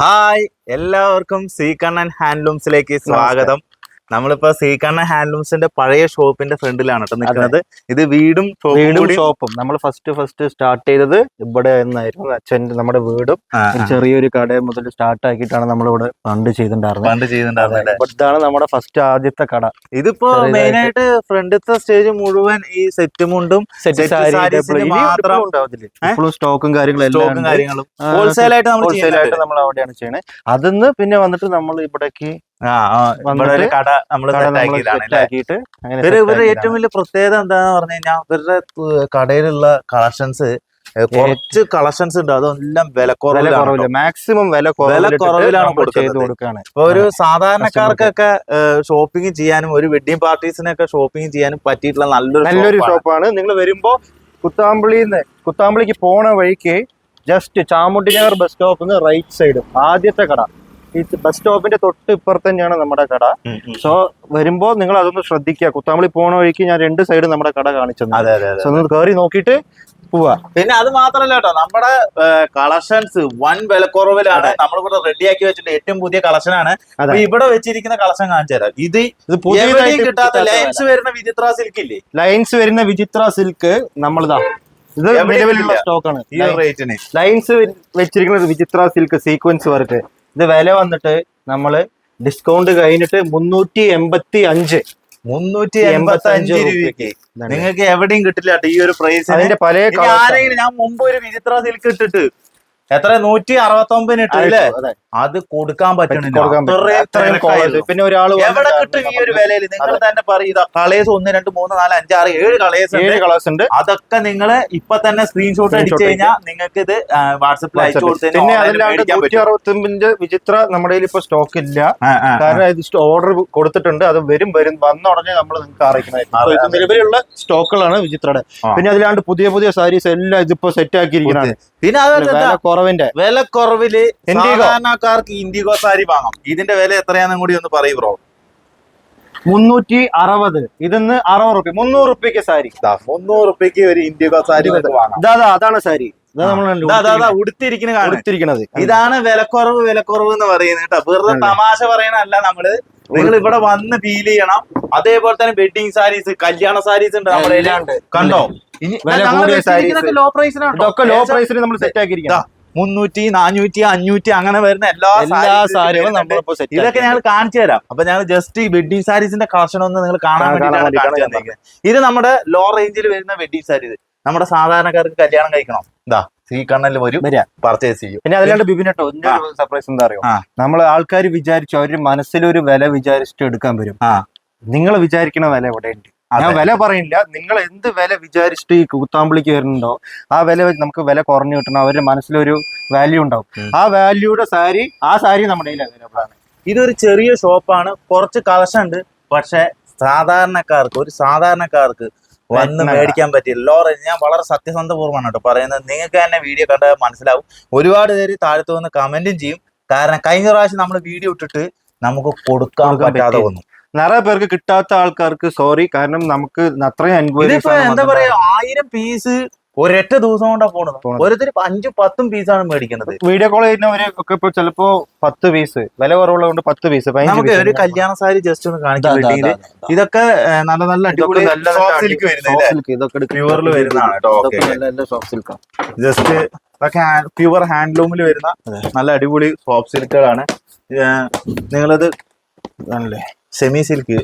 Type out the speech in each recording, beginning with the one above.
Hi എല്ലാവർക്കും C Kannan ഹാൻഡ്ലൂംസിലേക്ക് സ്വാഗതം. നമ്മളിപ്പോ സീകണ്ണ ഹാൻഡ്ലൂംസിന്റെ പഴയ ഷോപ്പിന്റെ ഫ്രണ്ടിലാണ് കേട്ടോ നിൽക്കുന്നത് ഇത് വീടും വീടും ഷോപ്പും. നമ്മൾ ഫസ്റ്റ് ഫസ്റ്റ് സ്റ്റാർട്ട് ചെയ്തത് ഇവിടെ നിന്നായിരുന്നു. അച്ഛന്റെ നമ്മുടെ വീടും. ചെറിയൊരു കട മുതൽ സ്റ്റാർട്ട് ആക്കിയിട്ടാണ് നമ്മൾ ഇവിടെ ഫണ്ട് ചെയ്തിട്ടുണ്ടായിരുന്നത് പണ്ട് ചെയ്തിട്ടുണ്ടായിരുന്നത് ഇതാണ് നമ്മുടെ ഫസ്റ്റ് ആദ്യത്തെ കട. ഇതിപ്പോ മെയിൻ ആയിട്ട് ഫ്രണ്ടത്തെ സ്റ്റേജ് മുഴുവൻ ഈ സെറ്റ് മുണ്ടും സെറ്റ് ഇപ്പോഴും സ്റ്റോക്കും കാര്യങ്ങളും സ്റ്റോക്കും കാര്യങ്ങളും. ഹോൾസെയിൽ ആയിട്ട് നമ്മൾ അവിടെയാണ് ചെയ്യണേ അതിന്ന് പിന്നെ വന്നിട്ട് നമ്മൾ ഇവിടേക്ക് കട അങ്ങനെ ഇവർ ഇവരുടെ ഏറ്റവും വലിയ പ്രത്യേകത എന്താന്ന് പറഞ്ഞു കഴിഞ്ഞാൽ ഇവരുടെ കടയിലുള്ള കളക്ഷൻസ് കുറച്ച് കളക്ഷൻസ് ഉണ്ട്. അതെല്ലാം വില വില കുറവില്ല മാക്സിമം വില വില കുറവിലാണ് കൊടുക്കുന്നത്. ഇപ്പൊ ഒരു സാധാരണക്കാർക്കൊക്കെ ഷോപ്പിംഗ് ചെയ്യാനും ഒരു വെഡിങ് പാർട്ടീസിനൊക്കെ ഷോപ്പിംഗ് ചെയ്യാനും പറ്റിയിട്ടുള്ള നല്ലൊരു നല്ലൊരു ആണ്. ഷോപ്പാണ് നിങ്ങൾ വരുമ്പോ കുത്താമ്പിളിന്ന് കുത്താമ്പിളിക്ക് പോണ വഴിക്ക് ജസ്റ്റ് ചാമുണ്ടിനഗർ ബസ് സ്റ്റോപ്പിൽ റൈറ്റ് സൈഡ് ആദ്യത്തെ കട. ഈ ബസ് സ്റ്റോപ്പിന്റെ തൊട്ട് ഇപ്പുറത്ത് തന്നെയാണ് നമ്മുടെ കട. സോ വരുമ്പോ നിങ്ങൾ അതൊന്ന് ശ്രദ്ധിക്കുക. കുത്താമ്പളി പോണ വഴിക്ക് ഞാൻ രണ്ട് സൈഡ് നമ്മുടെ കട കാണിച്ചത് അതെ അതെ അതെ സോ ഒന്ന് കയറി നോക്കിയിട്ട് പോവാ. പിന്നെ അത് മാത്രല്ല കേട്ടോ നമ്മുടെ കളക്ഷൻസ് വൻ വിലക്കുറവിലാണ് നമ്മളിവിടെ റെഡിയാക്കി വെച്ചിട്ട് ഏറ്റവും പുതിയ കളക്ഷൻ ആണ്. ഇവിടെ വെച്ചിരിക്കുന്ന കളക്ഷൻ കാണിച്ചു തരാം. ഇത് ഇത് പുതിയ പുതിയതായിട്ട് കിട്ടാത്ത ലൈൻസ് വരുന്ന വിചിത്ര സിൽക്ക് ഇല്ലേ? ലൈൻസ് വരുന്ന വിചിത്ര സിൽക്ക് നമ്മളിതാ. ഇത് നിലവിലുള്ള ഇല്ല. സ്റ്റോക്ക് ആണ്. ഈ റേറ്റിന് ലൈൻസ് വെച്ചിരിക്കുന്നത് വിചിത്ര സിൽക്ക് സീക്വൻസ് വർക്ക് ഇത് വില വന്നിട്ട് നമ്മൾ ഡിസ്കൗണ്ട് കഴിഞ്ഞിട്ട് മുന്നൂറ്റി എൺപത്തി അഞ്ച് മുന്നൂറ്റി എൺപത്തി അഞ്ച് രൂപയ്ക്ക്. നിങ്ങൾക്ക് എവിടെയും കിട്ടില്ല. ഈ ഒരു പ്രൈസ് അതിന്റെ പല ഞാൻ മുമ്പ് ഒരു വിചിത്ര സിൽക്ക് ഇട്ടിട്ട് എത്ര? നൂറ്റി അറുപത്തി ഒമ്പതിന് ഇട്ടു അല്ലേ അത് കൊടുക്കാൻ പറ്റണില്ല. പിന്നെ ഒരാൾ എവിടെ കിട്ടും ഈ ഒരു വിലയിൽ നിങ്ങൾ തന്നെ പറയുക കളേഴ്സ് ഒന്ന് രണ്ട് മൂന്ന് നാല് അഞ്ച് ആറ് ഏഴ് കളേഴ്സ് ഏഴ് ഉണ്ട്. കളേഴ്സ് ഉണ്ട്. അതൊക്കെ നിങ്ങൾ ഇപ്പൊ തന്നെ സ്ക്രീൻഷോട്ട് അടിച്ചു കഴിഞ്ഞാൽ നിങ്ങൾക്ക് ഇത് വാട്സപ്പിൽ അയച്ചു കൊടുത്തു പിന്നെ അതിലാണ്ട് നൂറ്റി വിചിത്ര നമ്മുടെ ഇപ്പൊ സ്റ്റോക്ക് ഇല്ല. കാരണം ഇത് ഓർഡർ കൊടുത്തിട്ടുണ്ട്. അത് വരും വരും. വന്ന ഉടനെ നമ്മൾ നിങ്ങൾക്ക് അറിയിക്കുന്നത് അതെ, നിലവിലുള്ള സ്റ്റോക്കുകളാണ് വിചിത്രയുടെ. പിന്നെ അതിലാണ്ട് പുതിയ പുതിയ സാരീസ് എല്ലാം ഇതിപ്പോ സെറ്റ് ആക്കിയിരിക്കുന്നതാണ് പിന്നെ അതുപോലെ വില കുറവിന്റെ വിലക്കുറവിൽ കുറവിൽ സാധാരണക്കാർക്ക് ഇൻഡിഗോ സാരി വാങ്ങാം. ഇതിന്റെ വില എത്രയാണെന്നും കൂടി ഒന്ന് പറയൂ ബ്രോ. മുന്നൂറ്റി അറുപത്. ഇതിന്ന് അറുപത് റുപ്യ. മുന്നൂറ് റുപ്യക്ക് സാരി. മുന്നൂറ് റുപ്യക്ക് ഒരു ഇൻഡിഗോ സാരി ഇതാ അതാണ് സാരി. ഉടുത്തിരിക്കുന്നത് ഇതാണ് വിലക്കുറവ് വിലക്കുറവ് എന്ന് പറയുന്നത് കേട്ടോ. വെറുതെ തമാശ പറയണല്ല നമ്മൾ. നിങ്ങൾ ഇവിടെ വന്ന് ഫീൽ ചെയ്യണം. അതേപോലെ തന്നെ വെഡിങ് സാരീസ് കല്യാണ സാരീസ് ഉണ്ട് നമ്മുടെ. കണ്ടോ. ലോ പ്രൈസിനാണ് ലോ പ്രൈസിൽ നമ്മൾ സെറ്റ് ആക്കിയിരിക്കുന്നത് മുന്നൂറ്റി നാനൂറ്റി അഞ്ഞൂറ്റി അങ്ങനെ വരുന്ന എല്ലാ എല്ലാ സാരികളും. നമ്മളിപ്പോ സെറ്റ് ഇതൊക്കെ ഞങ്ങൾ കാണിച്ചു തരാം അപ്പൊ ഞങ്ങൾ ജസ്റ്റ് ഈ വെഡിങ് സാരീസിന്റെ കളക്ഷൻ ഒന്ന് നിങ്ങൾ കാണാൻ വേണ്ടി വേണ്ടിയിട്ടാണ് വേണ്ടിയിട്ടാണ് കാണിച്ചു തന്നിരിക്കുന്നത് ഇത് നമ്മുടെ ലോ റേഞ്ചിൽ വരുന്ന വെഡിങ് സാരീസ് നമ്മുടെ സാധാരണക്കാർക്ക് കല്യാണം കഴിക്കണം ഇതാ ഈ കണ്ണൽ വരും. പർച്ചേസ് ചെയ്യും പിന്നെ അതിലാണ്ട് ബിബിനട്ടോ സർപ്രൈസ് എന്താ അറിയോ. നമ്മൾ ആൾക്കാർ വിചാരിച്ചു അവർ മനസ്സിലൊരു വില വിചാരിച്ചിട്ട് എടുക്കാൻ വരും. നിങ്ങൾ വിചാരിക്കണ വില എവിടെയുണ്ട് ഉണ്ട്. ഞാൻ വില പറയില്ല. നിങ്ങൾ എന്ത് വില വിചാരിച്ചിട്ട് ഈ കൂത്താമ്പിളിക്ക് വരുന്നുണ്ടോ? ആ വില വെച്ച് നമുക്ക് വില കുറഞ്ഞു കിട്ടണം. അവരുടെ മനസ്സിലൊരു വാല്യൂ ഉണ്ടാവും. ആ വാല്യൂടെ സാരി ആ സാരി നമ്മുടെ കയ്യിൽ അവൈലബിൾ ആണ്. ഇതൊരു ചെറിയ ഷോപ്പാണ്. കുറച്ച് കളക്ഷൻ ഉണ്ട് പക്ഷെ സാധാരണക്കാർക്ക് ഒരു സാധാരണക്കാർക്ക് വന്ന് മേടിക്കാൻ പറ്റില്ല ലോറൻ ഞാൻ വളരെ സത്യസന്ധപൂർവമാണ് കേട്ടോ പറയുന്നത്. നിങ്ങൾക്ക് തന്നെ വീഡിയോ കണ്ടാൽ മനസ്സിലാവും. ഒരുപാട് പേര് താഴത്ത് വന്ന് കമന്റും ചെയ്യും. കാരണം കഴിഞ്ഞ പ്രാവശ്യം നമ്മൾ വീഡിയോ ഇട്ടിട്ട് നമുക്ക് കൊടുക്കാൻ കൊടുക്കാൻ പറ്റാതെ വന്നു. നിറയെ പേർക്ക് കിട്ടാത്ത ആൾക്കാർക്ക് സോറി കാരണം നമുക്ക് അത്രയും അനുഭവം എന്താ പറയാ ആയിരം പീസ് ഒരൊറ്റ ദിവസം കൊണ്ടാ പോണത്. ഓരോരുത്തർ അഞ്ചും പത്തും പീസാണ് മേടിക്കുന്നത്. വീഡിയോ കോൾ ചെയ്യുന്നവര് ഒക്കെ ഇപ്പൊ ചിലപ്പോ പത്ത് പീസ് വില കുറവുള്ളതുകൊണ്ട് പത്ത് പീസ് നമുക്ക് ഒരു കല്യാണ സാരി ജസ്റ്റ് ഒന്ന് കാണിക്കാൻ വെഡിങ്ങിൽ ഇതൊക്കെ നല്ല നല്ല അടിപൊളി ഇതൊക്കെ ൽ വരുന്നതാണ് സോഫ്റ്റ് സിൽക്ക് ജസ്റ്റ് ഇതൊക്കെ പ്യുവർ ഹാൻഡ്ലൂമിൽ വരുന്ന. നല്ല അടിപൊളി സോഫ്റ്റ് സിൽക്കുകളാണ് നിങ്ങളത് ആണല്ലേ സെമി സിൽക്ക്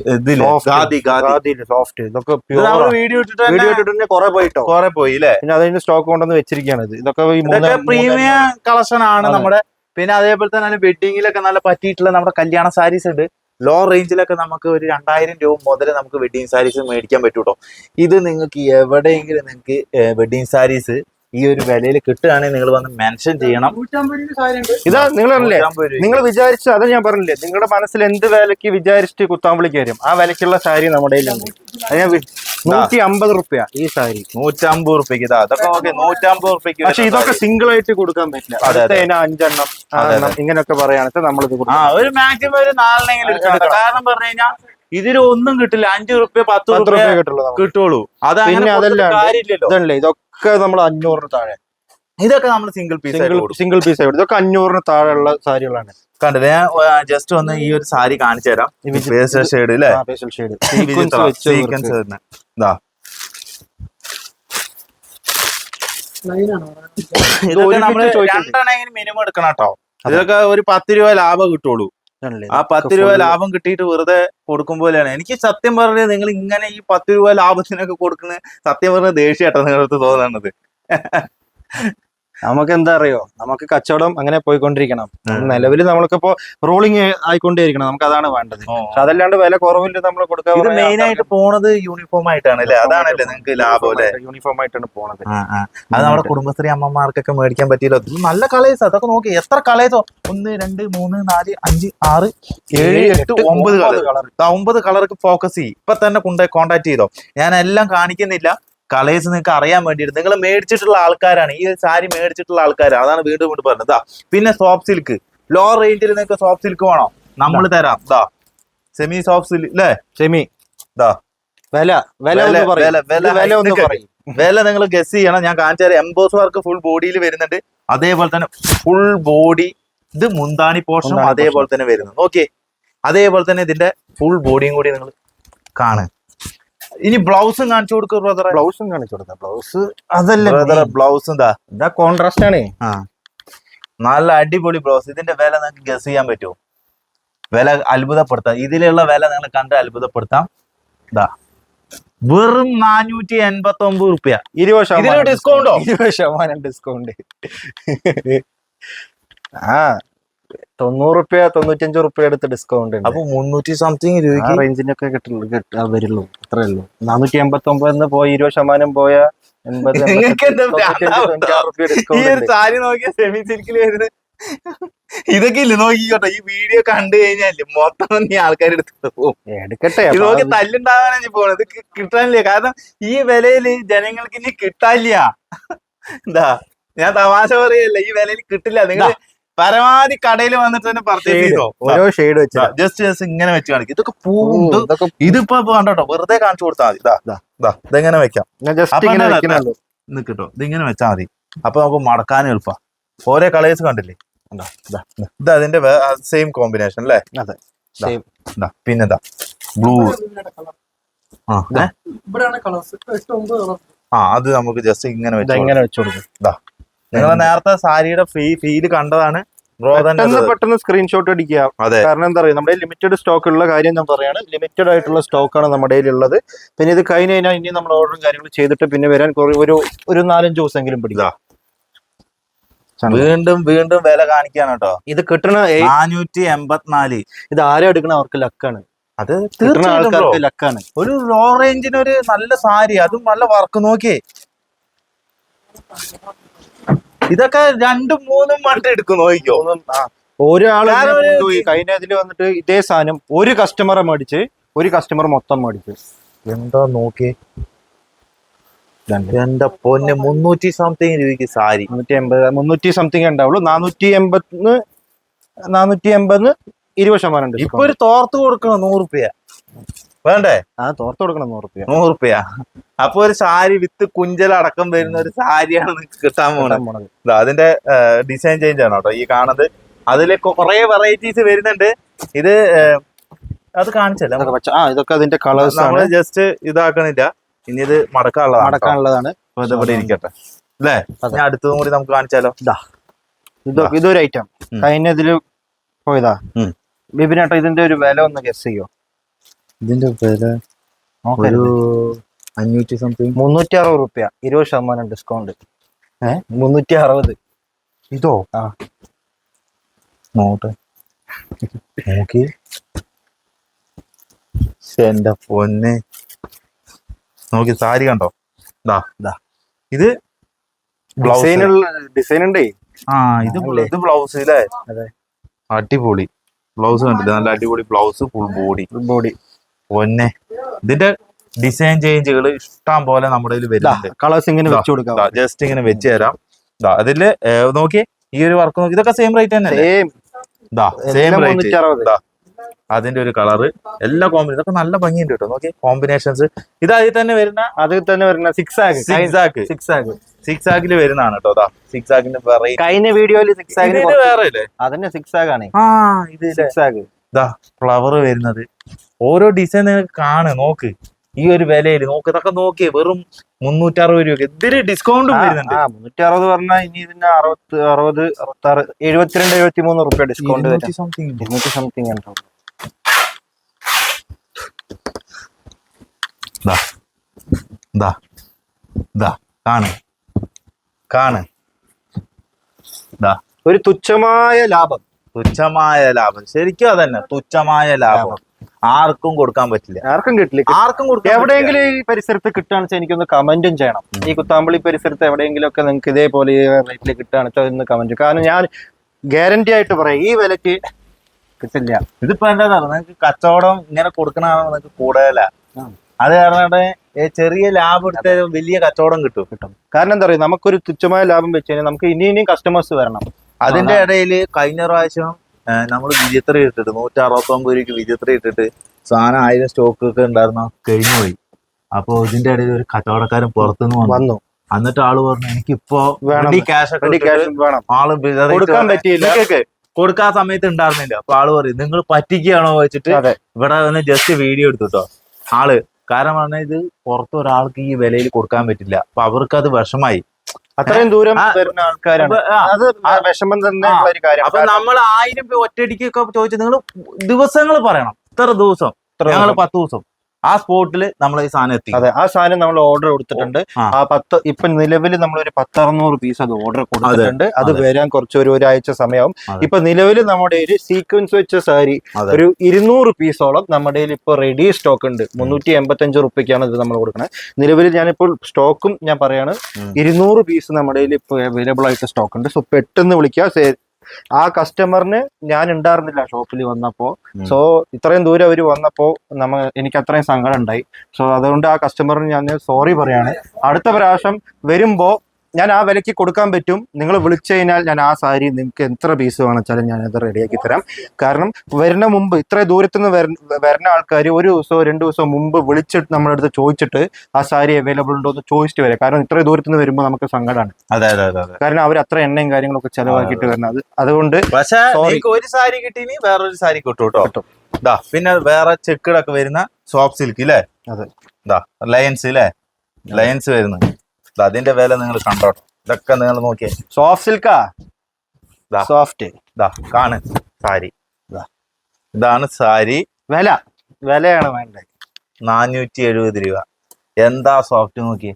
സോഫ്റ്റ് ഇതൊക്കെ ഇത് വീഡിയോ ഇട്ടിട്ട് കുറെ പോയിട്ടോ? കുറെ പോയി അല്ലേ പിന്നെ അതിന് സ്റ്റോക്ക് കൊണ്ടുവന്ന് വെച്ചിരിക്കുകയാണ് ഇത്. ഇതൊക്കെ ഈ പ്രീമിയം കളക്ഷൻ ആണ് നമ്മുടെ. പിന്നെ അതേപോലെ തന്നെ വെഡിങ്ങിലൊക്കെ നല്ല പറ്റിയിട്ടുള്ള നമ്മുടെ കല്യാണ സാരീസ് ഉണ്ട്. ലോ റേഞ്ചിലൊക്കെ നമുക്ക് ഒരു രണ്ടായിരം രൂപ മുതൽ നമുക്ക് വെഡിങ് സാരീസ് മേടിക്കാൻ പറ്റൂട്ടോ. ഇത് നിങ്ങൾക്ക് എവിടെയെങ്കിലും നിങ്ങൾക്ക് വെഡിങ് സാരീസ് ഈ ഒരു വിലയിൽ കിട്ടുകയാണെങ്കിൽ നിങ്ങൾ വന്ന് മെൻഷൻ ചെയ്യണം. ഇതാ നിങ്ങൾ പറഞ്ഞില്ലേ നിങ്ങൾ വിചാരിച്ച അത് ഞാൻ പറഞ്ഞില്ലേ നിങ്ങളുടെ മനസ്സിൽ എന്ത് വിലക്ക് വിചാരിച്ചിട്ട് കുത്താമ്പളിക്ക് വരും? ആ വിലക്കുള്ള സാരി നമ്മുടെ നൂറ്റി അമ്പത് റുപ്യ ഈ സാരി. നൂറ്റമ്പത് റുപ്യക്ക് ഇതാ. അതൊക്കെ ഓക്കെ നൂറ്റമ്പത് റുപ്യക്ക് പക്ഷെ ഇതൊക്കെ സിംഗിൾ ആയിട്ട് കൊടുക്കാൻ പറ്റില്ല. അഞ്ചെണ്ണം ഇങ്ങനെയൊക്കെ പറയുകയാണെങ്കിൽ നമ്മളിത് ആ കൊടുക്കും ഒരു മാക്സിമം ഒരു നാലിനെങ്കിലും. കാരണം പറഞ്ഞു കഴിഞ്ഞാൽ ഇതിൽ ഒന്നും കിട്ടില്ല. അഞ്ചു റുപ്യ പത്ത് പത്ത് റുപ്യ കിട്ടുള്ളൂ അത് കാര്യമില്ലല്ലോ. ഇതല്ലേ ഇതൊക്കെ നമ്മൾ അഞ്ഞൂറിന് താഴെ. ഇതൊക്കെ നമ്മൾ single piece single single piece ആയിട്ട് ഇതൊക്കെ അഞ്ഞൂറിന് താഴെയുള്ള സാരികളാണ്. കണ്ടില്ലേ ഞാൻ ജസ്റ്റ് ഒന്ന് ഈ ഒരു സാരി കാണിച്ചു തരാം. പേസ്റ്റൽ ഷെയ്ഡ് അല്ലേ ഫേഷ്യൽ ഷെയ്ഡ് സീക്വൻസ് വരുന്നത് ഇതാ ഇതൊക്കെ നമ്മൾ. രണ്ടെണ്ണെങ്കിലും മിനിമം എടുക്കണം കേട്ടോ. ഇതൊക്കെ ഒരു പത്ത് രൂപ ലാഭം കിട്ടുള്ളൂ. ആ പത്ത് രൂപ ലാഭം കിട്ടിയിട്ട് വെറുതെ കൊടുക്കും പോലെയാണ്. എനിക്ക് സത്യം പറഞ്ഞത് നിങ്ങൾ ഇങ്ങനെ ഈ പത്ത് രൂപ ലാഭത്തിനൊക്കെ കൊടുക്കുന്നത് സത്യം പറഞ്ഞ ദേഷ്യാട്ടോ നിങ്ങളടുത്ത് തോന്നുന്നത്. നമുക്ക് എന്താ അറിയോ നമുക്ക് കച്ചവടം അങ്ങനെ പോയിക്കൊണ്ടിരിക്കണം. നിലവിൽ നമ്മൾക്കിപ്പോ റോളിംഗ് ആയിക്കൊണ്ടേയിരിക്കണം നമുക്ക് അതാണ് വേണ്ടത് പക്ഷെ അതല്ലാണ്ട് വില കുറവില്ല നമ്മൾ കൊടുക്കാൻ മെയിൻ ആയിട്ട് പോണത് യൂണിഫോം ആയിട്ടാണ് അല്ലേ? അതാണല്ലേ നിങ്ങൾക്ക് ലാഭം അല്ലേ? യൂണിഫോം ആയിട്ടാണ് പോണത്. അത് നമ്മുടെ കുടുംബശ്രീ അമ്മമാർക്കൊക്കെ മേടിക്കാൻ പറ്റിയല്ലോ. നല്ല കളേഴ്സ്. അതൊക്കെ നോക്കി. എത്ര കളേഴ്സോ? ഒന്ന് രണ്ട് മൂന്ന് നാല് അഞ്ച് ആറ് ഏഴ് എട്ട് ഒമ്പത് കളർ. കളർ ഒമ്പത് കളർക്ക് ഫോക്കസ് ചെയ്യും. ഇപ്പൊ തന്നെ കൊണ്ടുപോയി കോണ്ടാക്ട് ചെയ്തോ? ഞാൻ എല്ലാം കാണിക്കുന്നില്ല. കളേഴ്സ് നിങ്ങൾക്ക് അറിയാൻ വേണ്ടിയിട്ട് നിങ്ങൾ മേടിച്ചിട്ടുള്ള ആൾക്കാരാണ്. ഈ സാരി മേടിച്ചിട്ടുള്ള ആൾക്കാരാണ് അതാണ് വീണ്ടും വീണ്ടും പറഞ്ഞത്. പിന്നെ സോഫ്റ്റ് സിൽക്ക് ലോ റേഞ്ചിൽ നിങ്ങൾക്ക് സോഫ്റ്റ് സിൽക്ക് വേണോ? നമ്മൾ തരാം. ദാ സെമി സോഫ്റ്റ് സിൽക്ക് അല്ലേ സെമി ദാ. വില വില വില, നിങ്ങൾ ഗസ് ചെയ്യണം. ഞാൻ കാണിച്ചാൽ തരാം. എംബോസ് വർക്ക് ഫുൾ ബോഡിയിൽ വരുന്നുണ്ട്. അതേപോലെ തന്നെ ഫുൾ ബോഡി ഇത് മുന്താണി പോർഷൻ അതേപോലെ തന്നെ വരുന്നു. ഓക്കെ അതേപോലെ തന്നെ ഇതിന്റെ ഫുൾ ബോഡിയും കൂടി നിങ്ങൾ കാണ് ഇനി ബ്ലൗസും കാണിച്ചു കൊടുക്കും ബ്രദറെ ബ്ലൗസും കാണിച്ചു കൊടുക്കാം. ബ്ലൗസ് അതല്ല ബ്രദറെ ബ്ലൗസ് എന്താ? ഇതാ കോൺട്രാസ്റ്റ് ആണേ. ആ. നല്ല അടിപൊളി ബ്ലൗസ്. ഇതിന്റെ വില നിങ്ങൾക്ക് ഗസ് ചെയ്യാൻ പറ്റുമോ? വില അത്ഭുതപ്പെടുത്താം. ഇതിലുള്ള വില നിങ്ങൾ കണ്ട് അത്ഭുതപ്പെടുത്താം. ഇതാ വെറും നാനൂറ്റി എൺപത്തി ഒമ്പത് റുപ്യ. ഇരുപത് ഇതിന് ശതമാനം ഡിസ്കൗണ്ടോ? ഇരുപത് ശതമാനം ഡിസ്കൗണ്ട് ആ. തൊണ്ണൂറ് റുപ്യ തൊണ്ണൂറ്റഞ്ച് റുപ്യ എടുത്ത് ഡിസ്കൗണ്ട് ഉണ്ട്. അപ്പൊ മുന്നൂറ്റി സംതിങ് രൂപ റേഞ്ചിന്റെ ഒക്കെ കിട്ടുള്ളൂ കിട്ടാ വരുള്ളൂ. അത്രേ ഉള്ളൂ നാനൂറ്റി എൺപത്തി ഒമ്പതിന്ന് പോയി ഇരുപത് ശതമാനം പോയ ഇതൊക്കെ ഇല്ല? നോക്കിക്കോട്ടെ. ഈ വീഡിയോ കണ്ടു കഴിഞ്ഞാൽ മൊത്തം നീ ആൾക്കാർ എടുത്തിട്ട് പോകും എടുക്കട്ടെ. നോക്കി അത് തല്ലുണ്ടാവാനാ നീ പോണത്. കിട്ടാനില്ല. കാരണം ഈ വിലയിൽ ജനങ്ങൾക്ക് ഇനി കിട്ടാനില്ല. എന്താ? ഞാൻ തമാശ പറയല്ല? ഈ വിലയിൽ കിട്ടില്ല. നിങ്ങൾ പരമാവധി കടയിൽ വന്നിട്ട് തന്നെ പർച്ചേസ് ചെയ്തോ? ഓരോ ഷെയ്ഡ് വെച്ച് ജസ്റ്റ് ജസ്റ്റ് ഇങ്ങനെ വെച്ച് കാണിക്കും ഇതൊക്കെ പൂവും ഇത് ഇതൊക്കെ ഇതിപ്പോ കണ്ടോട്ടോ കണ്ടോ വെറുതെ കാണിച്ചു കൊടുത്താൽ മതി. ഇതാ ഇതെങ്ങനെ വെക്കാം? നിക്കട്ടോ നിൽക്കട്ടോ ഇതിങ്ങനെ വെച്ചാൽ മതി. അപ്പൊ നമുക്ക് മടക്കാനും എളുപ്പ. ഓരോ കളേഴ്സ് കണ്ടില്ലേ? ഇതാ, അതിന്റെ സെയിം കോമ്പിനേഷൻ അല്ലേ? പിന്നെന്താ ബ്ലൂ ആ അത് നമുക്ക് ജസ്റ്റ് ഇങ്ങനെ വെച്ച് ഇങ്ങനെ വെച്ചു കൊടുക്കും? നിങ്ങൾ നേരത്തെ സാരിയുടെ ഫീ ഫീൽ കണ്ടതാണ്. പെട്ടെന്ന് പെട്ടെന്ന് സ്ക്രീൻഷോട്ട് അടിക്കുക. അതെ. കാരണം എന്താ പറയുക നമ്മുടെ ലിമിറ്റഡ് സ്റ്റോക്ക് ഉള്ള കാര്യം ഞാൻ പറയാണ്. ലിമിറ്റഡ് ആയിട്ടുള്ള സ്റ്റോക്കാണ് നമ്മുടെ ഉള്ളത് പിന്നെ ഇത് കഴിഞ്ഞ് കഴിഞ്ഞാൽ ഇനി നമ്മൾ ഓർഡറും കാര്യങ്ങളും ചെയ്തിട്ട് പിന്നെ വരാൻ ഒരു ഒരു നാലഞ്ച് ദിവസമെങ്കിലും പിടിക്കുക വീണ്ടും വീണ്ടും വില കാണിക്കാണ് കേട്ടോ. ഇത് കിട്ടണ നാനൂറ്റി എൺപത്തിനാല്. ഇത് ആരും എടുക്കണ? അവർക്ക് ലക്കാണ്. അത് തീർന്ന തീർച്ചയായിട്ടും ആൾക്കാർക്ക് ലക്കാണ്. ഒരു ലോ റേഞ്ചിന് ഒരു നല്ല സാരി അതും നല്ല വർക്ക് നോക്കിയേ. ഇതൊക്കെ രണ്ടും മൂന്നും വണ്ടി എടുക്കും നോക്കിക്കോ. ഒരാൾ കഴിഞ്ഞതിൽ ഒരു- കഴിഞ്ഞ ഇതിൽ വന്നിട്ട് ഇതേ സാധനം ഒരു കസ്റ്റമറെ മേടിച്ച് ഒരു കസ്റ്റമർ മൊത്തം മേടിച്ചു. എന്താ നോക്കി എന്റെ പൊന്നെ മുന്നൂറ്റി സംതിങ് രൂപയ്ക്ക് സാരി. മുന്നൂറ്റി എൺപത് മുന്നൂറ്റി സംതിങ് ഉണ്ടാവുള്ളൂ. നാനൂറ്റി എൺപതിന് നാനൂറ്റി എൺപതിന് ഇരുപത് ശതമാനം ഇപ്പൊ ഒരു തോർത്ത് കൊടുക്കണം നൂറുപ്യ റുപ്യ? വേണ്ടേ? ആ തോർത്ത് കൊടുക്കണം നൂറ് റുപ്യ നൂറ് റുപ്യ അപ്പൊ ഒരു സാരി വിത്ത് കുഞ്ചലടക്കം വരുന്ന ഒരു സാരിയാണ് കിട്ടാൻ പോണത്. അതിന്റെ ഡിസൈൻ ചേഞ്ച് ആണ് കേട്ടോ ഈ കാണുന്നത്. അതിൽ കുറെ വെറൈറ്റീസ് വരുന്നുണ്ട്. ഇത് അത് കാണിച്ചല്ല. ആ ഇതൊക്കെ അതിന്റെ കളേഴ്സ് ആണ്. നമ്മൾ ജസ്റ്റ് ഇതാക്കണില്ല. ഇനി ഇത് മടക്കാനുള്ളതാണ് മടക്കാനുള്ളതാണ്. ഇവിടെ ഇരിക്കട്ടെ. അല്ലേ. ഞാൻ അടുത്തതും കൂടി നമുക്ക് കാണിച്ചാലോ? ഇതൊക്കെ ഇതൊരു ഐറ്റം ഉം. കഴിഞ്ഞ ഇതിൽ പോയതാ ബിബിനേട്ട ഇതിന്റെ ഒരു വില ഒന്ന് ഗസ് ചെയ്യോ? ഇതിന്റെ വില ഒരു അഞ്ഞൂറ്റി സംതിങ് മുന്നൂറ്റി അറുപത് റുപ്യ. ഇരുപത് ശതമാനം ഡിസ്കൗണ്ട് ഏഹ് മുന്നൂറ്റി അറുപത് ഇതോ? ആ. നോട്ടെ നോക്കി. എന്റെ പൊന്നെ. നോക്കി സാരി കണ്ടോ? ദാ ദാ. ഇത് ബ്ലൗസ്. ഡിസൈനുള്ള ഡിസൈൻ ഉണ്ടേ ആ ഇത്? ഇത് ബ്ലൗസ് അല്ലേ അതെ. അടിപൊളി. ബ്ലൗസ് കണ്ടില്ല? നല്ല അടിപൊളി blouse full body full body പൊന്നെ. ഇതിന്റെ ഡിസൈൻ ചേഞ്ചുകൾ ഇഷ്ടം പോലെ നമ്മുടെ കയ്യിൽ വരുന്നുണ്ട്. കളേഴ്സ് ഇങ്ങനെ വെച്ചു കൊടുക്കാം. ജസ്റ്റ് ഇങ്ങനെ വെച്ച് തരാം. അതിൽ നോക്കി ഈ ഒരു വർക്ക് നോക്കി. ഇതൊക്കെ സെയിം റേറ്റ് തന്നെ സെയിം റേറ്റ് അതിന്റെ ഒരു കളറ് എല്ലാ കോമ്പിനേഷൻ ഇതൊക്കെ നല്ല ഭംഗിയുണ്ട് കേട്ടോ. നോക്കി കോമ്പിനേഷൻസ് ഇത് അതിൽ തന്നെ വരുന്ന അതിൽ തന്നെ വരുന്ന സിക്സ് ആക്ക് സിക്സ് ആക്ക് സിക്സ് ആക്ക് സിക്സ് ആക്കിൽ വരുന്നതാണ് കേട്ടോ. അതാ സിക്സ് ആക്കിന്റെ കഴിഞ്ഞ വീഡിയോയിൽ സിക്സ് ആഗ് വേറെ അതന്നെ സിക്സ് ആഗ് ആണ്. ആ ഇത് സിക്സ് ആക്ക് ഇതാ ഫ്ലവർ വരുന്നത്. ഓരോ ഡിസൈൻ നിങ്ങൾക്ക് കാണ് നോക്ക്. ഈ ഒരു വിലയിൽ നോക്ക്. ഇതൊക്കെ നോക്കിയേ വെറും മുന്നൂറ്റി അറുപത് രൂപ ഇതിൽ ഡിസ്കൗണ്ട് വരുന്നുണ്ട്. മുന്നൂറ്റി അറുപത് പറഞ്ഞാൽ ഇനി ഇതിന് അറുപത് അറുപത് അറുപത്തി ആറ് എഴുപത്തിരണ്ട് എഴുപത്തി മൂന്ന് റുപ്യ ഡിസ്കൗണ്ട് ഇരുന്നൂറ്റി സംതിങ് ഉണ്ടാവും കാണ്. കാണ്. ഒരു തുച്ഛമായ ലാഭം. തുച്ഛമായ ലാഭം. ശരിക്കും അതന്നെ തുച്ഛമായ ലാഭം. ആർക്കും കൊടുക്കാൻ പറ്റില്ല. ആർക്കും കിട്ടില്ല. ആർക്കും കൊടുക്കാൻ എവിടെയെങ്കിലും ഈ പരിസരത്ത് കിട്ടുകയാണെന്ന് വെച്ചാൽ എനിക്കൊന്ന് കമന്റും ചെയ്യണം. ഈ കുത്താമ്പളി പരിസരത്ത് എവിടെയെങ്കിലും ഒക്കെ നിങ്ങൾക്ക് ഇതേപോലെ ഈ റേറ്റിൽ കിട്ടുകയാണെന്ന് വെച്ചാൽ ഒന്ന് കമന്റ് കാരണം ഞാൻ ഗ്യാരണ്ടി ആയിട്ട് പറയാം ഈ വിലക്ക് കിട്ടില്ല. ഇതിപ്പോ എന്താ നിങ്ങൾക്ക് കച്ചവടം ഇങ്ങനെ കൊടുക്കണതാണ് നിങ്ങൾക്ക് കൂടുതല. അത് കാരണം ചെറിയ ലാഭം എടുത്ത വലിയ കച്ചവടം കിട്ടും. കിട്ടും. കാരണം എന്താ പറയുക നമുക്കൊരു തുച്ഛമായ ലാഭം വെച്ച് കഴിഞ്ഞാൽ നമുക്ക് ഇനി ഇനിയും കസ്റ്റമേഴ്സ് വരണം. അതിന്റെ ഇടയിൽ കഴിഞ്ഞ പ്രാവശ്യം നമ്മൾ വിചിത്രം ഇട്ടിട്ട് നൂറ്റി അറുപത്തൊമ്പത് രൂപയ്ക്ക് വിചിത്രം ഇട്ടിട്ട് സാധനം ആയിരം സ്റ്റോക്ക് ഒക്കെ ഉണ്ടായിരുന്ന കഴിഞ്ഞു പോയി അപ്പൊ ഇതിന്റെ ഇടയിൽ ഒരു കച്ചവടക്കാരൻ പുറത്തുനിന്ന് വന്നു. എന്നിട്ട് ആൾ പറഞ്ഞു എനിക്കിപ്പോ വേണം. ക്യാഷ് ആൾ കൊടുക്കാൻ പറ്റിയില്ല. കൊടുക്കാൻ സമയത്ത് ഉണ്ടായിരുന്നില്ല. അപ്പൊ ആൾ പറയും നിങ്ങൾ പറ്റിക്കുകയാണോ? വെച്ചിട്ട് ഇവിടെ വന്ന് ജസ്റ്റ് വീഡിയോ എടുത്തു കേട്ടോ ആൾ കാരണം പറഞ്ഞാൽ ഇത് പുറത്ത് ഒരാൾക്ക് ഈ വിലയിൽ കൊടുക്കാൻ പറ്റില്ല. അപ്പൊ അവർക്ക് അത് വിഷമായി. അത്രയും ദൂരം വരുന്ന ആൾക്കാരാണ്. അത് വിഷമം തന്നെ ഒരു കാര്യം. അപ്പൊ നമ്മൾ ആയിരം രൂപ ഒറ്റയടിക്കൊക്കെ ചോദിച്ചു നിങ്ങൾ ദിവസങ്ങൾ പറയണം. ഇത്ര ദിവസം. ഞങ്ങൾ. പത്ത് ദിവസം. ആ സ്പോട്ടിൽ നമ്മൾ ഈ സാധനം എത്തി. അതെ ആ സാധനം നമ്മൾ ഓർഡർ കൊടുത്തിട്ടുണ്ട്. ആ. പത്ത് ഇപ്പൊ നിലവിൽ നമ്മൾ ഒരു പത്തറുന്നൂറ് പീസ് അത് ഓർഡർ കൊടുത്തിട്ടുണ്ട്. അത്. വരാൻ കുറച്ച് ഒരു ഒരാഴ്ച സമയമാവും. ഇപ്പൊ നിലവിൽ നമ്മുടെ ഒരു സീക്വൻസ് വെച്ച സാരി ഒരു ഇരുന്നൂറ് പീസോളം നമ്മുടെ ഇപ്പൊ റെഡി സ്റ്റോക്ക് ഉണ്ട്. മുന്നൂറ്റി എൺപത്തി അഞ്ച് റുപ്യക്കാണ് ഇത് നമ്മൾ കൊടുക്കുന്നത് നിലവിൽ ഞാനിപ്പോൾ സ്റ്റോക്കും ഞാൻ പറയാണ്. ഇരുന്നൂറ് പീസ് നമ്മുടെ ഇപ്പൊ അവൈലബിൾ ആയിട്ട് സ്റ്റോക്ക് ഉണ്ട്. സോ പെട്ടെന്ന് വിളിക്കുക ആ കസ്റ്റമറിന് ഞാൻ ഉണ്ടായിരുന്നില്ല ഷോപ്പിൽ വന്നപ്പോ സോ ഇത്രയും ദൂരം അവർ വന്നപ്പോ നമ്മ എനിക്ക് അത്രയും സങ്കടം ഉണ്ടായി. സോ അതുകൊണ്ട് ആ കസ്റ്റമറിന് ഞാൻ സോറി പറയാണ്. അടുത്ത പ്രാവശ്യം വരുമ്പോ ഞാൻ ആ വിലയ്ക്ക് കൊടുക്കാൻ പറ്റും. നിങ്ങൾ വിളിച്ചു കഴിഞ്ഞാൽ ഞാൻ ആ സാരി നിങ്ങൾക്ക് എത്ര പീസ് വേണമെച്ചാലും ഞാൻ അത് റെഡിയാക്കി തരാം. കാരണം വരുന്ന മുമ്പ് ഇത്ര ദൂരത്തു നിന്ന് വരുന്ന ആൾക്കാർ ഒരു ദിവസമോ രണ്ട് ദിവസമോ മുമ്പ് വിളിച്ചിട്ട് നമ്മുടെ അടുത്ത് ചോദിച്ചിട്ട് ആ സാരി അവൈലബിൾ ഉണ്ടോ എന്ന് ചോദിച്ചിട്ട് വരാം. കാരണം ഇത്ര ദൂരത്തു നിന്ന് വരുമ്പോൾ നമുക്ക് സങ്കടമാണ് അതെ അതെ അതെ കാരണം അവർ അത്ര എണ്ണയും കാര്യങ്ങളൊക്കെ ചെലവാക്കിയിട്ട് വരുന്നത്. അതുകൊണ്ട് പക്ഷെ ഒരു സാരി കിട്ടി വേറൊരു സാരി കിട്ടും കേട്ടോ. പിന്നെ വേറെ ചെക്കിടൊക്കെ വരുന്ന സോഫ്റ്റ് സിൽക്ക് ഇല്ലേ? അതെ. ലയൻസ് ഇല്ലേ? ലയൻസ് വരുന്നു. ദാ അതിന്റെ വില നിങ്ങൾ കണ്ടോട്ടോ ഇതൊക്കെ നിങ്ങൾ നോക്കിയേ. സോഫ്റ്റ് സിൽക്കാ. സോഫ്റ്റ് ഇതാ കാണ്. സാരി. ഇതാ ഇതാണ് സാരി. വില. വിലയാണ് വേണ്ടത്. നാനൂറ്റി എഴുപത് രൂപ. എന്താ സോഫ്റ്റ് നോക്കി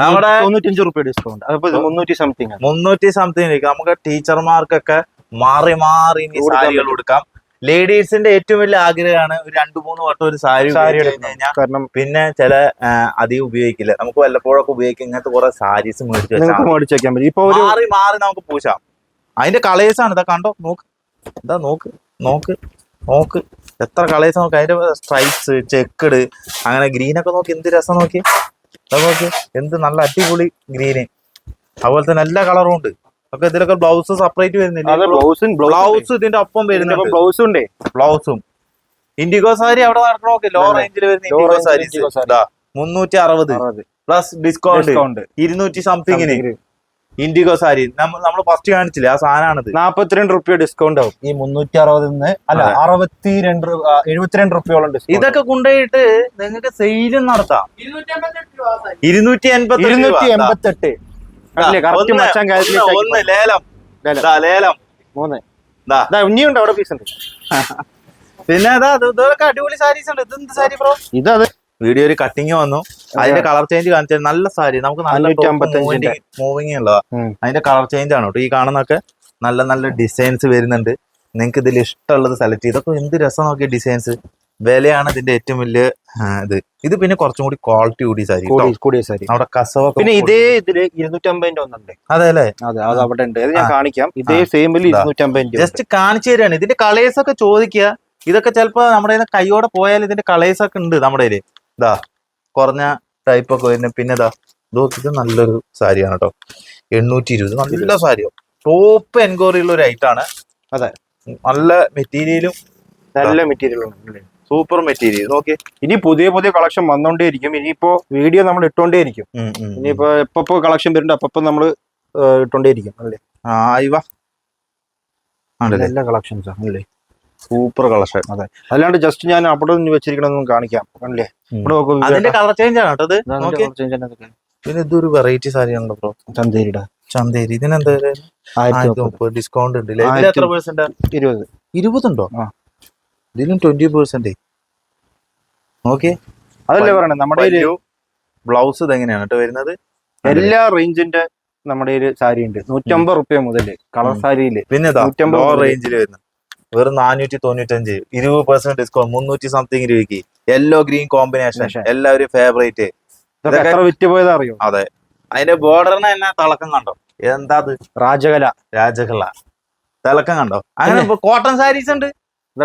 നമ്മുടെ- തൊണ്ണൂറ്റഞ്ച് റുപ്യ ഡിസ്കൗണ്ട് മുന്നൂറ്റി സംതിങ് മുന്നൂറ്റി സംതിങ് നമുക്ക് ടീച്ചർമാർക്കൊക്കെ മാറി മാറി സാരികൾ കൊടുക്കാം. ലേഡീസിന്റെ ഏറ്റവും വലിയ ആഗ്രഹമാണ് ഒരു രണ്ടു മൂന്ന് വട്ടം ഒരു സാരി കാരണം പിന്നെ ചില അധികം ഉപയോഗിക്കില്ല. നമുക്ക് വല്ലപ്പോഴൊക്കെ ഉപയോഗിക്കാം. ഇങ്ങനത്തെ കുറെ സാരീസ് മേടിച്ചു വെക്കാൻ പറ്റും. ഇപ്പൊ മാറി മാറി നമുക്ക് പൂശാം. അതിന്റെ കളേഴ്സ് ആണ്. ഇതാ കണ്ടോ? നോക്ക്. എന്താ നോക്ക്. നോക്ക്. നോക്ക്. എത്ര കളേഴ്സ് നോക്ക്. അതിന്റെ സ്ട്രൈപ്സ് ചെക്കഡ് അങ്ങനെ ഗ്രീനൊക്കെ നോക്കി. എന്ത് രസം നോക്കി നോക്കി. എന്ത് നല്ല അടിപൊളി ഗ്രീന് അതുപോലെ തന്നെ എല്ലാ കളറും ഉണ്ട്. ഒക്കെ ഇതിലൊക്കെ ബ്ലൗസ് സെപ്പറേറ്റ് വരുന്നില്ല? ബ്ലൗസും ബ്ലൗസ് ഇതിന്റെ ഒപ്പം വരുന്നുണ്ട്. ബ്ലൗസും ഉണ്ട്. ബ്ലൗസും. ഇൻഡിഗോ സാരി അവിടെ നടക്കണോക്കെ ലോ റേഞ്ചിൽ വരുന്ന ഇൻഡിഗോ സാരി. മുന്നൂറ്റി അറുപത്. പ്ലസ് ഡിസ്കൗണ്ട് ഇരുന്നൂറ്റി സംതിങ്ങിന് ഇൻഡിഗോ സാരി. നമ്മൾ ഫസ്റ്റ് കാണിച്ചില്ല ആ സാധനമാണിത് നാപ്പത്തിരണ്ട് റുപ്യ ഡിസ്കൗണ്ട് ആവും. ഈ മുന്നൂറ്റി അറുപതിൽ നിന്ന് അല്ല. അറുപത്തിരണ്ട് എഴുപത്തിരണ്ട് റുപ്യോളം ഇതൊക്കെ കൊണ്ടുപോയിട്ട് നിങ്ങൾക്ക് സെയിലും നടത്താം. ഇരുന്നൂറ്റി എൺപത്തി ഇരുന്നൂറ്റി എൺപത്തെട്ട്. ഒന്ന് ലേലം. ലേലം. ദാ, ലേലം. മൂന്ന്. ഇനിയുണ്ട് അവിടെ പീസ് ഉണ്ട്. പിന്നെ അതാ ഇത് ഇതൊക്കെ അടിപൊളി സാരീസ് ഉണ്ട്. എന്ത് സാരി ബ്രോ ഇതത് വീഡിയോ ഒരു കട്ടിങ് വന്നു. അതിന്റെ കളർ ചേഞ്ച് കാണിച്ചാൽ നല്ല സാരി. നമുക്ക് നല്ല 555 മൂവിങ് ഉള്ളതാ. അതിന്റെ കളർ ചേഞ്ച് ആണ് കേട്ടോ. ഈ കാണുന്നൊക്കെ നല്ല നല്ല ഡിസൈൻസ് വരുന്നുണ്ട്. നിങ്ങൾക്ക് ഇതിൽ ഇഷ്ടമുള്ളത് സെലക്ട് ചെയ്ത്. എന്ത് രസം നോക്കിയ ഡിസൈൻസ് വിലയാണ് ഇതിന്റെ ഏറ്റവും വലിയ ഇത്. ഇത് പിന്നെ കുറച്ചും കൂടി ക്വാളിറ്റി കൂടി സാരി കൂടിയ സാരി. അവിടെ കസവ പിന്നെ ഇതേ ഇതിൽ ഇരുന്നൂറ്റമ്പതിന്റെ ഒന്നുണ്ട്. അതെ അല്ലേ? അതെ അത് അവിടെ ഉണ്ട്. അത് ഞാൻ കാണിക്കാം. ഇതേ. സെയിമിൽ. ഇരുന്നൂറ്റമ്പതിന്റെ ജസ്റ്റ് കാണിച്ചു തരാണ്. ഇതിന്റെ കളേഴ്സ് ഒക്കെ ചോദിക്കുക. ഇതൊക്കെ ചിലപ്പോ നമ്മുടെ കൈയോടെ പോയാൽ ഇതിന്റെ കളേഴ്സ് ഒക്കെ ഉണ്ട് നമ്മുടെ കയ്യിൽ. ഇതാ കുറഞ്ഞ ടൈപ്പ് ഒക്കെ വരുന്നത് പിന്നെ ഇതാ. ഇതോ നല്ലൊരു സാരിയാണ് കേട്ടോ എണ്ണൂറ്റി ഇരുപത്. നല്ല സാരിയോ. ടോപ്പ് എൻക്വയറി ഉള്ള ഒരു ഐറ്റാണ് അതെ. നല്ല മെറ്റീരിയലും നല്ല മെറ്റീരിയലും സൂപ്പർ മെറ്റീരിയൽ നോക്കി ഇനി പുതിയ പുതിയ കളക്ഷൻ വന്നോണ്ടേയിരിക്കും. ഇനിയിപ്പോ വീഡിയോ നമ്മൾ ഇട്ടോണ്ടേയിരിക്കും. ഇനിയിപ്പോ എപ്പോ കളക്ഷൻ വരുന്നുണ്ട് അപ്പൊ നമ്മൾ ഇട്ടോണ്ടേയിരിക്കും അല്ലേ? ആ ഇവ ആണല്ലേ? എല്ലാ കളക്ഷൻസ് അല്ലേ? സൂപ്പർ കളക്ഷൻ അതെ. അല്ലാണ്ട് ജസ്റ്റ് ഞാൻ അവിടെ നിന്ന് വെച്ചിരിക്കണമെന്നും കാണിക്കാം അല്ലേ? ഇവിടെ കളർ ചേഞ്ച് ആണ് കേട്ടോ. പിന്നെ ഇതൊരു വെറൈറ്റി സാരി ആണല്ലോ ബ്രോ ചന്തേരിയുടെ. ചന്തേരി. ഇതിനെന്താ ഡിസ്കൗണ്ട് ഉണ്ട് ഇരുപത്. ഇരുപതുണ്ടോ. ഇതിലും ട്വന്റി പെർസെന്റ് ഓക്കെ അതല്ലേ പറയണേ? നമ്മുടെ ഒരു ബ്ലൗസ് ഇതെങ്ങനെയാണ് കേട്ടോ വരുന്നത്? എല്ലാ റേഞ്ചിന്റെ നമ്മുടെ ഒരു സാരി ഉണ്ട്. നൂറ്റമ്പത് റുപ്യ മുതൽ കളർ സാരിയിൽ സാരിയിൽ പിന്നെ നൂറ്റമ്പത് റേഞ്ചിൽ വരുന്നത്. വെറും നാനൂറ്റി തൊണ്ണൂറ്റഞ്ച് ഇരുപത് പെർസെന്റ് ഡിസ്കൗണ്ട് മുന്നൂറ്റി സംതിങ് രൂപയ്ക്ക്. Yellow green combination. എല്ലാവരും ഫേവറേറ്റ് എത്ര വിറ്റ് പോയതാ അറിയോ? അതെ. അതിന്റെ ബോർഡറിന് തന്നെ തിളക്കം കണ്ടോ? എന്താ അത്? രാജകല. രാജകല. തിളക്കം കണ്ടോ? അങ്ങനെ കോട്ടൺ സാരീസ് ഉണ്ട്.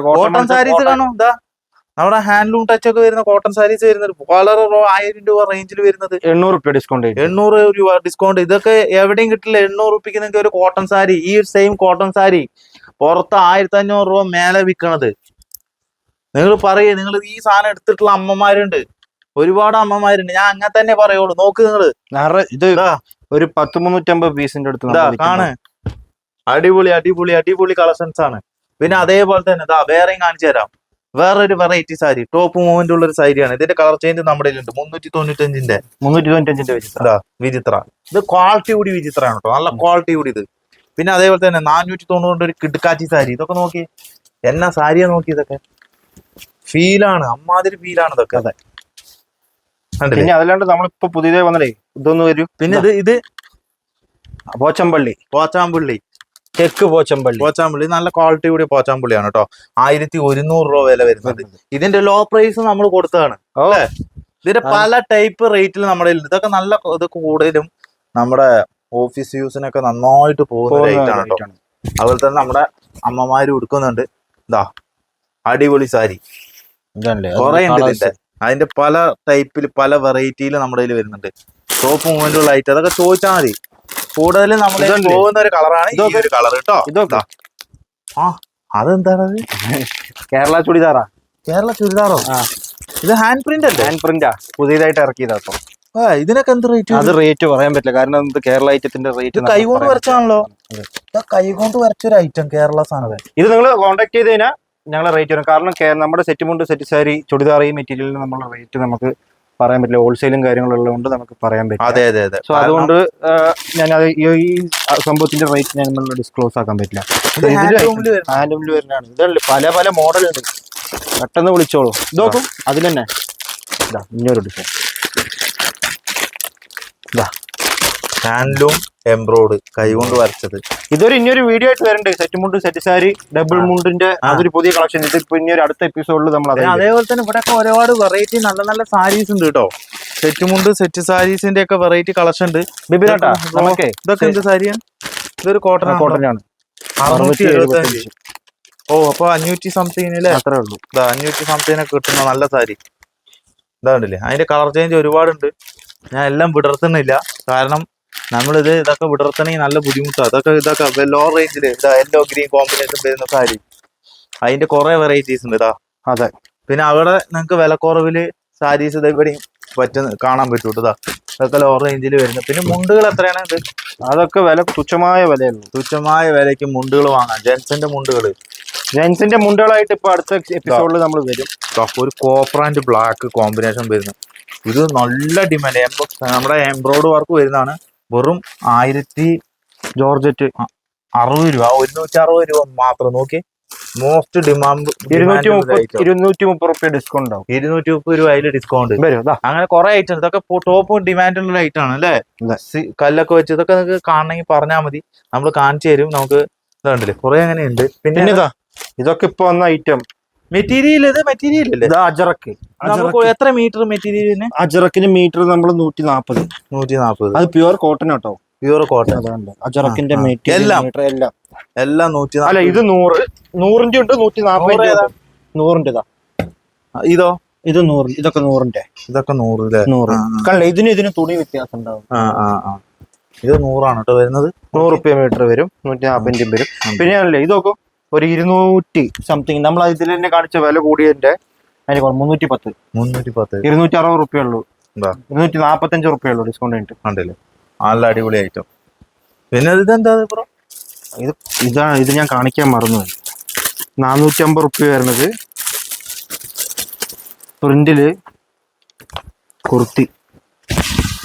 കോട്ടൺ സാരീസ് കാണും. എന്താ? നമ്മുടെ ഹാൻഡ്ലൂം ടച്ച് ഒക്കെ വരുന്ന കോട്ടൺ സാരീസ് വരുന്നത്. വളരെ ആയിരം രൂപ റേഞ്ചിൽ വരുന്നത്. എണ്ണൂറ് രൂപ ഡിസ്കൗണ്ട് എണ്ണൂറ് രൂപ ഡിസ്കൗണ്ട് ഇതൊക്കെ എവിടെയും കിട്ടില്ല. എണ്ണൂറ് രൂപയ്ക്ക് നിങ്ങൾക്ക് ഒരു കോട്ടൺ സാരി ഈ സെയിം കോട്ടൺ സാരി പുറത്ത് ആയിരത്തി അഞ്ഞൂറ് രൂപ മേലെ വിൽക്കണത്. നിങ്ങൾ പറയേ നിങ്ങൾ ഈ സാധനം എടുത്തിട്ടുള്ള അമ്മമാരുണ്ട്. ഒരുപാട് അമ്മമാരുണ്ട്. ഞാൻ അങ്ങനെ തന്നെ പറയുള്ളൂ. നോക്ക് നിങ്ങൾ. ഇത് ഒരു പത്ത് മുന്നൂറ്റമ്പത് പീസിന്റെ അടുത്ത് കാണ്. അടിപൊളി അടിപൊളി അടിപൊളി കളക്ഷൻസ് ആണ്. പിന്നെ അതേപോലെ തന്നെ ഇതാ വേറെയും കാണിച്ചു തരാം. വേറൊരു വെറൈറ്റി സാരി ടോപ്പ് മൂവ്മെന്റ് ഉള്ള ഒരു സാരിയാണ്. ഇതിന്റെ കളർ ചേഞ്ച് നമ്മുടെ ഉണ്ട് മുന്നൂറ്റി തൊണ്ണൂറ്റഞ്ചിന്റെ മുന്നൂറ്റി തൊണ്ണൂറ്റഞ്ചിന്റെ അഞ്ചിന്റെ വിചിത്ര. ഇത് ക്വാളിറ്റി കൂടി വിചിത്രമാണ് കേട്ടോ നല്ല ക്വാളിറ്റി കൂടി ഇത്. പിന്നെ അതേപോലെ തന്നെ നാനൂറ്റി തൊണ്ണൂറിന്റെ ഒരു കിടുക്കാച്ചി സാരി. ഇതൊക്കെ നോക്കി എന്നാ സാരിയാ നോക്കി ഇതൊക്കെ? ഫീലാണ് അമ്മാതിരി ഫീലാണ് ഇതൊക്കെ. അതെ. പിന്നെ അതല്ലാണ്ട് നമ്മളിപ്പോ പുതിയതായി വന്നല്ലേ ഇതൊന്നും വരും. പിന്നെ ഇത് ഇത്? പോച്ചമ്പള്ളി. പോച്ചാമ്പുള്ളി. തെക്ക് പോച്ചമ്പള്ളി. പോച്ചാമ്പള്ളി. നല്ല ക്വാളിറ്റി കൂടിയ പോച്ചാമ്പള്ളിയാണ് കേട്ടോ ആയിരത്തി ഒരുന്നൂറ് രൂപ വില വരുന്നത്. ഇതിന്റെ ലോ പ്രൈസ് നമ്മൾ കൊടുത്തതാണ്. അല്ലേ? ഇതിന്റെ പല ടൈപ്പ് റേറ്റിൽ നമ്മുടെ. ഇതൊക്കെ നല്ല ഇതൊക്കെ കൂടുതലും നമ്മുടെ ഓഫീസ് യൂസിനൊക്കെ നന്നായിട്ട് പോകുന്ന കേട്ടോ അതുപോലെ തന്നെ നമ്മുടെ അമ്മമാര് ഉടുക്കുന്നുണ്ട്. ഇതാ അടിപൊളി സാരി. കുറെ ഉണ്ട് ഇതിന്റെ. അതിന്റെ പല ടൈപ്പിൽ പല വെറൈറ്റിയിൽ നമ്മുടെ കയ്യിൽ വരുന്നുണ്ട്. ടോപ്പ് മൂവ്മെന്റ് ഉള്ള ഐറ്റം അതൊക്കെ ചോദിച്ചാൽ മതി. കൂടുതലും നമ്മൾ പോകുന്ന ഒരു കളറാണ് ഈ ഒരു കളർ കേട്ടോ ഇതൊക്കെ. അതെന്താണത് കേരള ചുടിദാറാ കേരള ചുരിദാറോ? ആ. ഇത് ഹാൻഡ് പ്രിന്റ് അല്ലേ? ഹാൻഡ് പ്രിന്റാ പുതിയതായിട്ട് ഇറക്കിയതാ ആ, ഇതിനൊക്കെ എന്ത് റേറ്റ് അത് റേറ്റ് പറയാൻ പറ്റില്ല. കാരണം ഇത് കേരള ഐറ്റത്തിന്റെ റേറ്റ് കൈകൊണ്ട് വരച്ചാണല്ലോ. കൈകൊണ്ട് വരച്ചൊരു ഐറ്റം കേരള സാധനം. ഇത് നിങ്ങൾ കോൺടാക്ട് ചെയ്ത് കഴിഞ്ഞാൽ ഞങ്ങൾ റേറ്റ് വരും. കാരണം നമ്മുടെ സെറ്റ് മുണ്ട് സെറ്റ് സാരി ചുടിദാർ ഈ മെറ്റീരിയലിന് റേറ്റ് നമുക്ക് പറയാൻ പറ്റില്ല. ഹോൾസെയിലും കാര്യങ്ങളും ഉള്ളതുകൊണ്ട് നമുക്ക് പറയാൻ പറ്റില്ല. അതെ അതെ അതെ. സോ അതുകൊണ്ട് ഞാൻ അത് ഈ സംഭവത്തിന്റെ റേറ്റ് ഞാൻ നമ്മൾ ഡിസ്ക്ലോസ് ആക്കാൻ പറ്റില്ല. ഇത് ഹാൻഡ്ലൂമിൽ വരുന്നതാണ്. ഇതല്ലേ പല പല മോഡലുണ്ട് പെട്ടെന്ന് വിളിച്ചോളൂ. ഇത് നോക്കും. അതിൽ തന്നെ. ഇതാ ഇനിയൊരു ഡിസൈൻ ഹാൻഡ്ലൂം എംബ്രോയ്ഡ് കൈകൊണ്ട് വരച്ചത്. ഇതൊരു ഇനിയൊരു വീഡിയോ ആയിട്ട് വരണ്ടേ. സെറ്റ് മുണ്ട് സെറ്റ് സാരി ഡബിൾ മുണ്ടിന്റെ അതൊരു പുതിയ കളക്ഷൻ ഇത് ഇപ്പൊ ഇനി ഒരു അടുത്ത എപ്പിസോഡിൽ നമ്മൾ അതേപോലെ തന്നെ ഇവിടെ ഒരുപാട് വെറൈറ്റി നല്ല നല്ല സാരീസ് ഉണ്ട് കേട്ടോ. സെറ്റ് മുണ്ട് സെറ്റ് സാരീസിന്റെ ഒക്കെ വെറൈറ്റി കളക്ഷൻ ഉണ്ട്. ബിബിനാട്ടാ നമുക്കേ ഇതൊക്കെ എന്ത് സാരിയാണ് ഇതൊരു കോട്ടൺ കോട്ടൺ ആണ് ഓ അപ്പൊ അഞ്ഞൂറ്റി സംതിങ്ങിന് അല്ലേ അത്രേ ഉള്ളൂ. അഞ്ഞൂറ്റി സംതിങ്ങിനൊക്കെ കിട്ടുന്ന നല്ല സാരി. ഇതാണ്ടില്ലേ അതിന്റെ കളർ ചേഞ്ച് ഒരുപാടുണ്ട്. ഞാൻ എല്ലാം വിടർത്തുന്നില്ല. കാരണം നമ്മളിത് ഇതൊക്കെ വിടർത്തണമെങ്കിൽ നല്ല ബുദ്ധിമുട്ടാണ് അതൊക്കെ ഇതൊക്കെ ലോ റേഞ്ചിൽ ഇതാ യെല്ലോ ഗ്രീൻ കോമ്പിനേഷൻ വരുന്ന സാരി. അതിന്റെ കുറെ വെറൈറ്റീസ് ഉണ്ട് ഇതാ. അതെ. പിന്നെ അവിടെ നിങ്ങൾക്ക് വിലക്കുറവിൽ സാരീസ് ഇതെവിടെയും പറ്റുന്ന കാണാൻ പറ്റൂട്ടോ ഇതാ. ഇതൊക്കെ ലോ റേഞ്ചിൽ വരുന്നത് പിന്നെ മുണ്ടുകൾ എത്രയാണ് ഇത്? അതൊക്കെ വില തുച്ഛമായ വിലയുള്ളൂ തുച്ഛമായ വിലയ്ക്ക് മുണ്ടുകൾ വാങ്ങാം. ജെൻസിന്റെ മുണ്ടുകൾ ജെൻസിന്റെ മുണ്ടുകളായിട്ട് ഇപ്പൊ അടുത്ത എപ്പിസോഡിൽ നമ്മൾ വരും. ഒരു കോപ്പർ ആൻഡ് ബ്ലാക്ക് കോമ്പിനേഷൻ വരുന്നു. ഇത് നല്ല ഡിമാൻഡ് നമ്മുടെ എംബ്രോയ്ഡ് വർക്ക് വരുന്നതാണ്. വെറും ആയിരത്തി ജോർജറ്റ് അറുപത് രൂപ. ഒരുന്നൂറ്റി അറുപത് രൂപ മാത്രം. നോക്കി മോസ്റ്റ് ഡിമാൻഡ് ഇരുന്നൂറ്റി മുപ്പത് ഇരുന്നൂറ്റി മുപ്പത് റുപ്യ ഡിസ്കൗണ്ട് ആവും. ഇരുന്നൂറ്റി മുപ്പത് രൂപ അതിൽ ഡിസ്കൗണ്ട് അങ്ങനെ കുറെ ഐറ്റം ഇതൊക്കെ ടോപ്പ് ഡിമാൻഡ് ഉള്ള ഐറ്റം ആണ് അല്ലേ? കല്ലൊക്കെ വെച്ച് ഇതൊക്കെ നിങ്ങൾക്ക് കാണണമെങ്കിൽ പറഞ്ഞാൽ മതി. നമ്മൾ കാണിച്ചു തരും. നമുക്ക് ഇതുണ്ടല്ലേ? കുറെ അങ്ങനെ ഉണ്ട് പിന്നെ ഇതൊക്കെ ഇപ്പൊ വന്ന ഐറ്റം മെറ്റീരിയൽ ഇത് മെറ്റീരിയൽ അല്ലേ ഇതാ അജറക്ക്. നമുക്ക് എത്ര മീറ്റർ മെറ്റീരിയലിന് അജറക്കിന് മീറ്റർ നമ്മൾ നൂറ്റി നാപ്പത് നൂറ്റി നാപ്പത് അത് പ്യുവർ കോട്ടൺ കേട്ടോ പ്യുവർ കോട്ടൺ അതുകൊണ്ട് അജറക്കിന്റെ. മീറ്റർ എല്ലാം. എല്ലാം. എല്ലാം നൂറ്റി അല്ല ഇത് നൂറ്. നൂറിന്റെ ഉണ്ട് നൂറ്റി നാപ്പത് നാപ്പതിന്റെ നൂറിന്റെ ഇതാ ഇതോ? ഇത് നൂറ് ഇതൊക്കെ നൂറിന്റെ. ഇതൊക്കെ നൂറ് അല്ലേ നൂറ്. കണ്ടില്ല ഇതിന് ഇതിന് തുണി വ്യത്യാസം ഉണ്ടാവും. ആ ആ ആ. ഇത് നൂറാണ് കേട്ടോ വരുന്നത്. നൂറ് റുപ്യ മീറ്റർ വരും നൂറ്റി നാപ്പതിന്റെ വരും പിന്നെ അല്ലേ ഇത് നോക്കും. ഒരു ഇരുന്നൂറ്റി സംതിങ് നമ്മൾ ഇതിൽ തന്നെ കാണിച്ച വില കൂടിയതിന്റെ അതിന് മുന്നൂറ്റി പത്ത് മുന്നൂറ്റി പത്ത് ഇരുന്നൂറ്റി അറുപത് റുപ്യ ഉള്ളൂ? ഇരുന്നൂറ്റി നാപ്പത്തഞ്ച് റുപ്യ ഉള്ളൂ ഡിസ്കൗണ്ട് ഉണ്ടല്ലേ നല്ല അടിപൊളി ഐറ്റം പിന്നെ ഇതെന്താ ബ്രോ? ഇത് ഇതാണ് ഇത് ഞാൻ കാണിക്കാൻ മറന്നു. നാനൂറ്റി അമ്പത് റുപ്യ വരുന്നത്. പ്രിന്റിൽ കുർത്തി.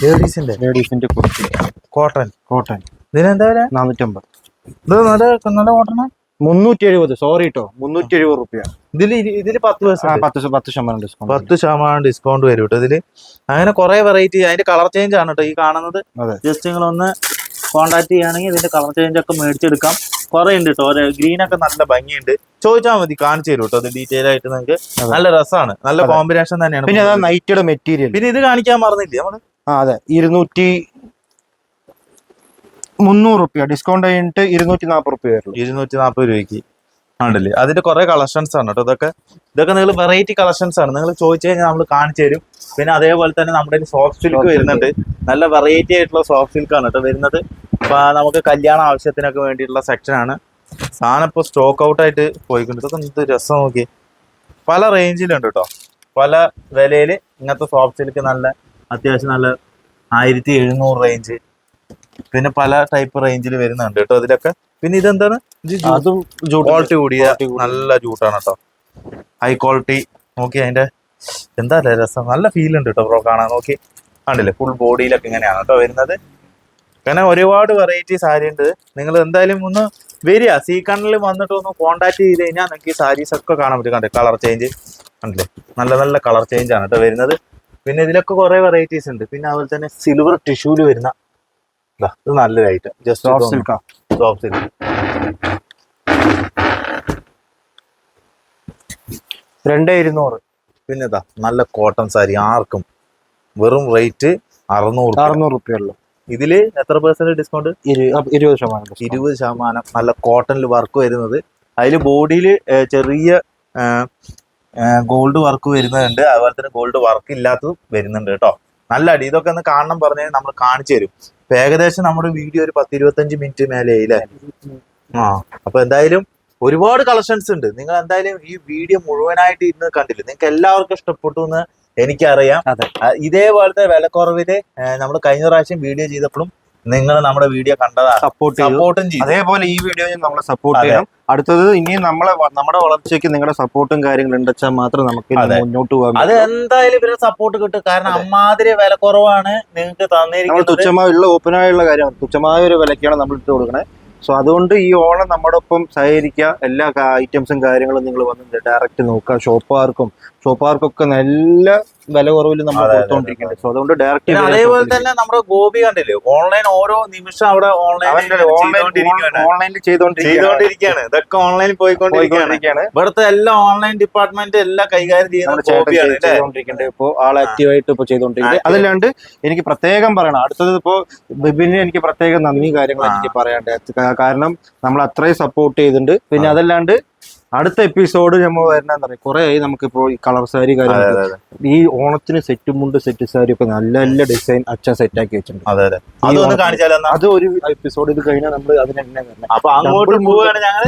ലേഡീസിന്റെ ലേഡീസിന്റെ കുർത്തി. കോട്ടൺ കോട്ടൺ ഇതിനെന്താ വില? നാനൂറ്റമ്പത്. ഇത് നല്ല നല്ല കോട്ടണ മുന്നൂറ്റി എഴുപത് സോറി കേട്ടോ മുന്നൂറ്റി എഴുപത് റുപ്യ. ഇതിൽ ഇതിൽ പത്ത് പത്ത് പത്ത് ശതമാനം ഡിസ്കൗണ്ട് പത്ത് ശതമാനം ഡിസ്കൗണ്ട് വരും കേട്ടോ ഇതിൽ. അങ്ങനെ കുറെ വെറൈറ്റി അതിന്റെ കളർ ചേഞ്ച് ആണ് കേട്ടോ ഈ കാണുന്നത്. ജസ്റ്റ് നിങ്ങൾ ഒന്ന് കോൺടാക്ട് ചെയ്യുകയാണെങ്കിൽ ഇതിന്റെ കളർ ചേഞ്ച് ഒക്കെ മേടിച്ചെടുക്കാം. കുറെ ഉണ്ട് കേട്ടോ ഗ്രീൻ ഒക്കെ നല്ല ഭംഗിയുണ്ട്. ചോദിച്ചാൽ മതി കാണിച്ചു തരും കേട്ടോ അത് ഡീറ്റെയിൽ ആയിട്ട് നിങ്ങൾക്ക്. നല്ല രസമാണ് നല്ല. കോമ്പിനേഷൻ തന്നെയാണ് പിന്നെ നൈറ്റിയുടെ മെറ്റീരിയൽ പിന്നെ ഇത് കാണിക്കാൻ മറന്നില്ലേ നമ്മൾ? അതെ. ഇരുന്നൂറ്റി മുന്നൂറ് റുപ്യ ഡിസ്കൗണ്ട് കഴിഞ്ഞിട്ട് ഇരുന്നൂറ്റി നാൽപ്പത് റുപ്യ വരുള്ളൂ. ഇരുന്നൂറ്റി നാൽപ്പത് രൂപയ്ക്ക് ആണല്ലേ അതിന്റെ കുറെ കളക്ഷൻസ് ആണ് കേട്ടോ. ഇതൊക്കെ ഇതൊക്കെ നിങ്ങൾ വെറൈറ്റി കളക്ഷൻസ് ആണ്. നിങ്ങൾ ചോദിച്ചു കഴിഞ്ഞാൽ നമ്മൾ കാണിച്ചു തരും. പിന്നെ അതേപോലെ തന്നെ നമ്മുടെ സോഫ്റ്റ് സിൽക്ക് വരുന്നുണ്ട്. നല്ല വെറൈറ്റി ആയിട്ടുള്ള സോഫ്റ്റ് സിൽക്ക് ആണ് കേട്ടോ വരുന്നത്. അപ്പൊ നമുക്ക് കല്യാണ ആവശ്യത്തിനൊക്കെ വേണ്ടിയിട്ടുള്ള സെക്ഷൻ ആണ്. സാധനം ഇപ്പോൾ സ്റ്റോക്ക് ഔട്ട് ആയിട്ട് പോയിക്കൊണ്ട് ഇതൊക്കെ എന്ത് രസം നോക്കി പല റേഞ്ചിലുണ്ട് കേട്ടോ. പല വിലയിൽ ഇങ്ങനത്തെ സോഫ്റ്റ് സിൽക്ക് നല്ല അത്യാവശ്യം നല്ല ആയിരത്തി എഴുന്നൂറ് റേഞ്ച് പിന്നെ പല ടൈപ്പ് റേഞ്ചിൽ വരുന്നുണ്ട് കേട്ടോ അതിലൊക്കെ. പിന്നെ ഇതെന്താണ്? അതും ക്വാളിറ്റി കൂടിയ. നല്ല ജൂട്ടാണ് കേട്ടോ. ഹൈ ക്വാളിറ്റി നോക്കി അതിന്റെ എന്താ രസം? നല്ല ഫീൽ ഉണ്ട് കേട്ടോ ബ്രോ കാണാൻ. നോക്കി. കണ്ടില്ലേ? ഫുൾ ബോഡിയിലൊക്കെ ഇങ്ങനെയാണ് കേട്ടോ വരുന്നത്. കാരണം ഒരുപാട് വെറൈറ്റി സാരി ഉണ്ട്. നിങ്ങൾ എന്തായാലും ഒന്ന് വരിക. സീ കണ്ണിൽ വന്നിട്ട് ഒന്ന് കോണ്ടാക്ട് ചെയ്ത് കഴിഞ്ഞാൽ നിങ്ങൾക്ക് ഈ സാരീസ് ഒക്കെ കാണാൻ പറ്റും. കണ്ടേ കളർ ചേഞ്ച് കണ്ടില്ലേ? നല്ല നല്ല കളർ ചേഞ്ച് ആണ് കേട്ടോ വരുന്നത്. പിന്നെ ഇതിലൊക്കെ കുറെ വെറൈറ്റീസ് ഉണ്ട്. പിന്നെ അതുപോലെ തന്നെ സിൽവർ ടിഷ്യൂൽ വരുന്ന ഇത് നല്ലൊരു ഐറ്റം സോഫ്റ്റ് ജസ്റ്റ് സിൽക്കാ സോഫ്റ്റ് സിൽക്ക് രണ്ടേ ഇരുന്നൂറ്. പിന്നെ ഇതാ നല്ല കോട്ടൺ സാരി ആർക്കും. വെറും റേറ്റ് അറുന്നൂറ്. അറുന്നൂറ് റുപ്യ ഉള്ളൂ. ഇതിൽ എത്ര പെർസെന്റ് ഡിസ്കൗണ്ട് ഇരുപത് ശതമാനം. ഇരുപത് ശതമാനം. നല്ല കോട്ടണിൽ വർക്ക് വരുന്നത്. അതിൽ ബോഡിയിൽ ചെറിയ ഗോൾഡ് വർക്ക് വരുന്നുണ്ട്. അതുപോലെ തന്നെ ഗോൾഡ് വർക്ക് ഇല്ലാത്തതും വരുന്നുണ്ട് കേട്ടോ. നല്ല അടി. ഇതൊക്കെ ഒന്ന് കാണണം പറഞ്ഞാൽ നമ്മൾ കാണിച്ചു തരും. ഇപ്പൊ ഏകദേശം നമ്മുടെ വീഡിയോ ഒരു പത്ത് ഇരുപത്തഞ്ച് മിനിറ്റ് മേലെ അല്ലേ ആ അപ്പൊ എന്തായാലും ഒരുപാട് കളക്ഷൻസ് ഉണ്ട്. നിങ്ങൾ എന്തായാലും ഈ വീഡിയോ മുഴുവനായിട്ട് ഇന്ന് കണ്ടില്ല? നിങ്ങൾക്ക് എല്ലാവർക്കും ഇഷ്ടപ്പെട്ടു എന്ന് എനിക്കറിയാം. ഇതേപോലത്തെ വിലക്കുറവിൽ നമ്മൾ കഴിഞ്ഞ പ്രാവശ്യം വീഡിയോ ചെയ്തപ്പോഴും നിങ്ങൾ നമ്മുടെ വീഡിയോ കണ്ടതാണ് സപ്പോർട്ട് സപ്പോർട്ടും ചെയ്യും അതേപോലെ ഈ വീഡിയോയും നമ്മളെ സപ്പോർട്ട് ചെയ്യാം ചെയ്യണം. അടുത്തത് ഇനി നമ്മളെ നമ്മുടെ വളർച്ചയ്ക്ക് നിങ്ങളുടെ സപ്പോർട്ടും കാര്യങ്ങളും ഉണ്ടെച്ചാൽ മാത്രം നമുക്ക് മുന്നോട്ട് പോകാം അത് എന്തായാലും ഇവരുടെ സപ്പോർട്ട് കിട്ടും. കാരണം അമ്മാതിരി വില കുറവാണ് നിങ്ങൾക്ക് തന്നിരിക്കുന്നത്. തുച്ഛമായുള്ള ഓപ്പണായുള്ള കാര്യമാണ്. തുച്ഛമായ ഒരു വിലക്കാണ് നമ്മൾ ഇട്ട് കൊടുക്കണേ. സോ അതുകൊണ്ട് ഈ ഓണം നമ്മുടെ ഒപ്പം സഹകരിക്കുക. എല്ലാ ഐറ്റംസും കാര്യങ്ങളും നിങ്ങൾ വന്ന് ഡയറക്റ്റ് നോക്കുക. ഷോപ്പുകാർക്കും ഷോപ്പുകാർക്കൊക്കെ നല്ല വില കുറവിൽ നമ്മൾ കൊടുത്തോണ്ടിരിക്കുന്നുണ്ട്. സോ അതുകൊണ്ട് ഡയറക്റ്റ് അതേപോലെ തന്നെ നമ്മുടെ ഗോപി കണ്ടില്ലേ? ഓൺലൈൻ ഓരോ നിമിഷം അവിടെ ഓൺലൈൻ ഓൺലൈനിൽ ചെയ്തോണ്ടിരിക്കുകയാണ്. ഇതൊക്കെ ഓൺലൈനിൽ പോയിക്കൊണ്ടിരിക്കുകയാണ്. ഇവിടുത്തെ എല്ലാ ഓൺലൈൻ ഡിപ്പാർട്ട്മെന്റ് എല്ലാം കൈകാര്യം ചെയ്യുന്ന നമ്മുടെ ചേട്ടൻ ഗോപിയാണ് ചെയ്ത് അല്ലേ? ചെയ്തുകൊണ്ടിരിക്കുന്നുണ്ട് ഇപ്പോ ആൾ ആക്റ്റീവായിട്ട് ഇപ്പൊ ചെയ്തോണ്ടിരിക്കുന്നത്. അതല്ലാണ്ട് എനിക്ക് പ്രത്യേകം പറയണം. അടുത്തത് ഇപ്പോ ബിബിന് എനിക്ക് പ്രത്യേകം നന്ദി കാര്യങ്ങൾ എനിക്ക് പറയാണ്ട് കാരണം നമ്മൾ അത്രയും സപ്പോർട്ട് ചെയ്തിട്ടുണ്ട്. പിന്നെ. അതല്ലാണ്ട് അടുത്ത എപ്പിസോഡ് നമ്മൾ വരണെന്ന് പറയും. കുറെ ആയി നമുക്കിപ്പോ ഈ കളർ സാരി കാര്യങ്ങൾ ഈ ഓണത്തിന് സെറ്റ് മുണ്ട് സെറ്റ് സാരി ഒക്കെ നല്ല നല്ല ഡിസൈൻ അച്ഛൻ സെറ്റ് ആക്കി വെച്ചിട്ടുണ്ട്. അതെ ഒരു എപ്പിസോഡ് ഇത് കഴിഞ്ഞാൽ നമ്മൾ അതിന് തന്നെ വരണം. അപ്പൊ അങ്ങോട്ട് പോവുകയാണ് ഞങ്ങൾ.